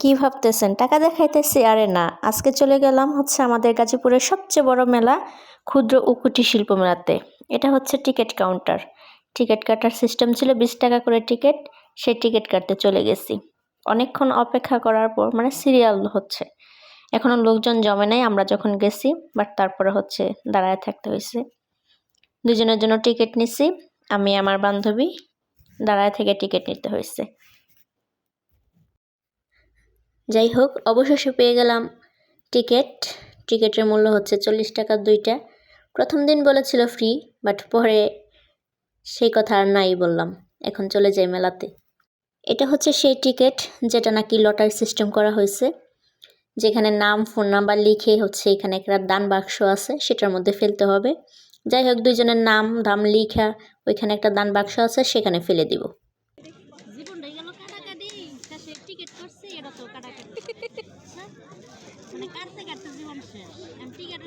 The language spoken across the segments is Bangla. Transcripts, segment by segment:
কি ভাবতেছেন? টাকা দেখাইতেছি? আরে না, আজকে চলে গেলাম হচ্ছে আমাদের গাজীপুরের সবচেয়ে বড় মেলা, ক্ষুদ্র ও কুটির শিল্প মেলাতে। এটা হচ্ছে টিকিট কাউন্টার। টিকিট কাটার সিস্টেম ছিল বিশ টাকা করে টিকিট, সেই টিকিট কাটতে চলে গেছি। অনেকক্ষণ অপেক্ষা করার পর মানে সিরিয়াল হচ্ছে। এখনও লোকজন জমে নাই, আমরা যখন গেছি বাট তারপরে হচ্ছে দাঁড়ায় থাকতে হয়েছে। দুজনের জন্য টিকিট নিছি, আমি, আমার বান্ধবী, দাঁড়ায় থেকে টিকিট নিতে হয়েছে। যাই হোক, অবশেষে পেয়ে গেলাম টিকিট। টিকিটের মূল্য হচ্ছে চল্লিশ টাকা দুইটা। প্রথম দিন বলেছিল ফ্রি বাট পরে সেই কথা আর নাই বললাম। এখন চলে যাই মেলাতে। এটা হচ্ছে সেই টিকিট যেটা নাকি লটারি সিস্টেম করা হয়েছে, যেখানে নাম ফোন নাম্বার লিখে হচ্ছে এখানে একটা দান বাক্স আছে, সেটার মধ্যে ফেলতে হবে। যাই হোক, দুইজনের নাম, দাম লিখা ওইখানে একটা দান বাক্স আছে, সেখানে ফেলে দিব জীবনটাই গেল কাটাকাটি তা সে টিকিট করছে এটা তো কাটাকাটি হ্যাঁ? মানে কাটতে কাটতে জীবন শেষ। আমি টিকিট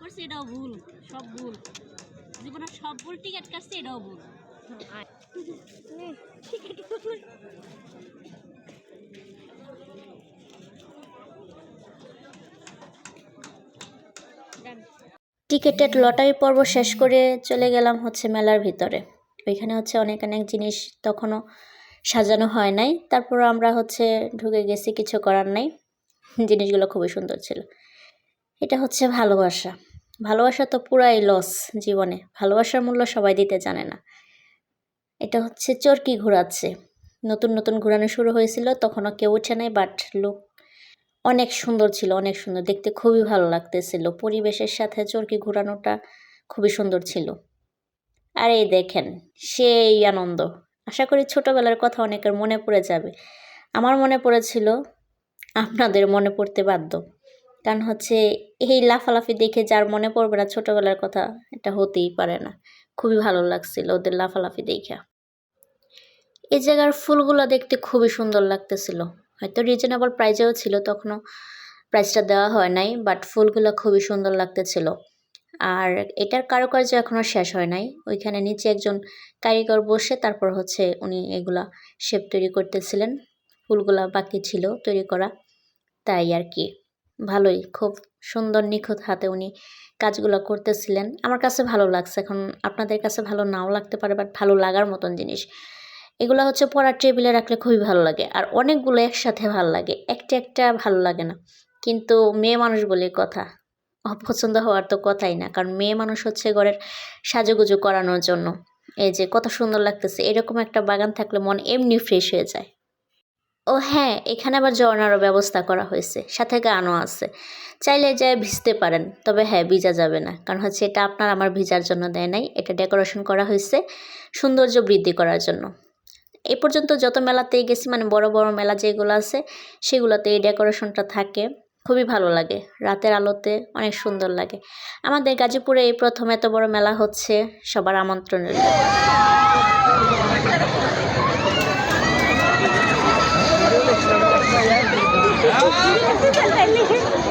করছি, এটাও ভুল, সব ভুল। সব ভুল টিকিট কাটছে, এটাও ভুল। লটারি পর্ব শেষ করে চলে গেলাম হচ্ছে মেলার ভিতরে। ওইখানে হচ্ছে অনেক অনেক জিনিস তখনও সাজানো হয় নাই। তারপর আমরা হচ্ছে ঢুকে গেছি, কিছু করার নাই। জিনিসগুলো খুবই সুন্দর ছিল। এটা হচ্ছে ভালোবাসা। ভালোবাসা তো পুরাই লস জীবনে। ভালোবাসার মূল্য সবাই দিতে জানে না। এটা হচ্ছে চরকি ঘোরাচ্ছে। নতুন নতুন ঘোরানো শুরু হয়েছিল, তখনও কেউ উঠে নাই বাট লোক অনেক সুন্দর ছিল, অনেক সুন্দর। দেখতে খুবই ভালো লাগতেছিল। পরিবেশের সাথে চরকি ঘোরানোটা খুবই সুন্দর ছিল। আর এই দেখেন, সেই আনন্দ। আশা করি ছোটোবেলার কথা অনেকের মনে পড়ে যাবে। আমার মনে পড়েছিল আপনাদের মনে পড়তে বাধ্য। কারণ হচ্ছে, এই লাফালাফি দেখে যার মনে পড়বে না ছোটবেলার কথা, এটা হতেই পারে না। খুবই ভালো লাগছিল ওদের লাফালাফি দেখা। এই জায়গার ফুলগুলো দেখতে খুবই সুন্দর লাগতেছিল। হয়তো রিজনেবল প্রাইজেও ছিল, তখনও প্রাইসটা দেওয়া হয় নাই বাট ফুলগুলো খুবই সুন্দর লাগতেছিল। আর এটার কারুকার্য এখনও শেষ হয় নাই। ওইখানে নিচে একজন কারিগর বসে, তারপর হচ্ছে উনি এগুলা শেপ তৈরি করতেছিলেন। ফুলগুলা বাকি ছিল তৈরি করা। তাই আর কি। ভালোই, খুব সুন্দর, নিখুঁত হাতে উনি কাজগুলো করতেছিলেন। আমার কাছে ভালো লাগছে। এখন আপনাদের কাছে ভালো নাও লাগতে পারে বাট ভালো লাগার মতন জিনিস। এগুলো হচ্ছে পড়ার টেবিলে রাখলে খুবই ভালো লাগে। আর অনেকগুলো একসাথে ভালো লাগে। একটা একটা ভালো লাগে না। কিন্তু মেয়ে মানুষ বলে কথা। অপছন্দ হওয়ার তো কথাই না। কারণ মেয়ে মানুষ হচ্ছে ঘরের সাজুগুজু করানোর জন্য। এই যে কত সুন্দর লাগতেছে। এরকম একটা বাগান থাকলে মন এমনি ফ্রেশ হয়ে যায়। ও হ্যাঁ এখানে আবার ঝর্ণারও ব্যবস্থা করা হয়েছে। সাথে গানও আছে। চাইলে যায় ভিজতে পারেন, তবে হ্যাঁ ভিজা যাবে না। কারণ হচ্ছে এটা আপনার আমার ভিজার জন্য দেয় নাই। এটা ডেকোরেশন করা হয়েছে সৌন্দর্য বৃদ্ধি করার জন্য। এই পর্যন্ত যত মেলাতেই গেছি মানে বড় বড় মেলা যেগুলো আছে সেগুলোতে এই ডেকোরেশনটা থাকে। খুবই ভালো লাগে। রাতের আলোতে অনেক সুন্দর লাগে। আমাদের গাজীপুরে এই প্রথম এত বড় মেলা হচ্ছে, সবার আমন্ত্রণের Ah,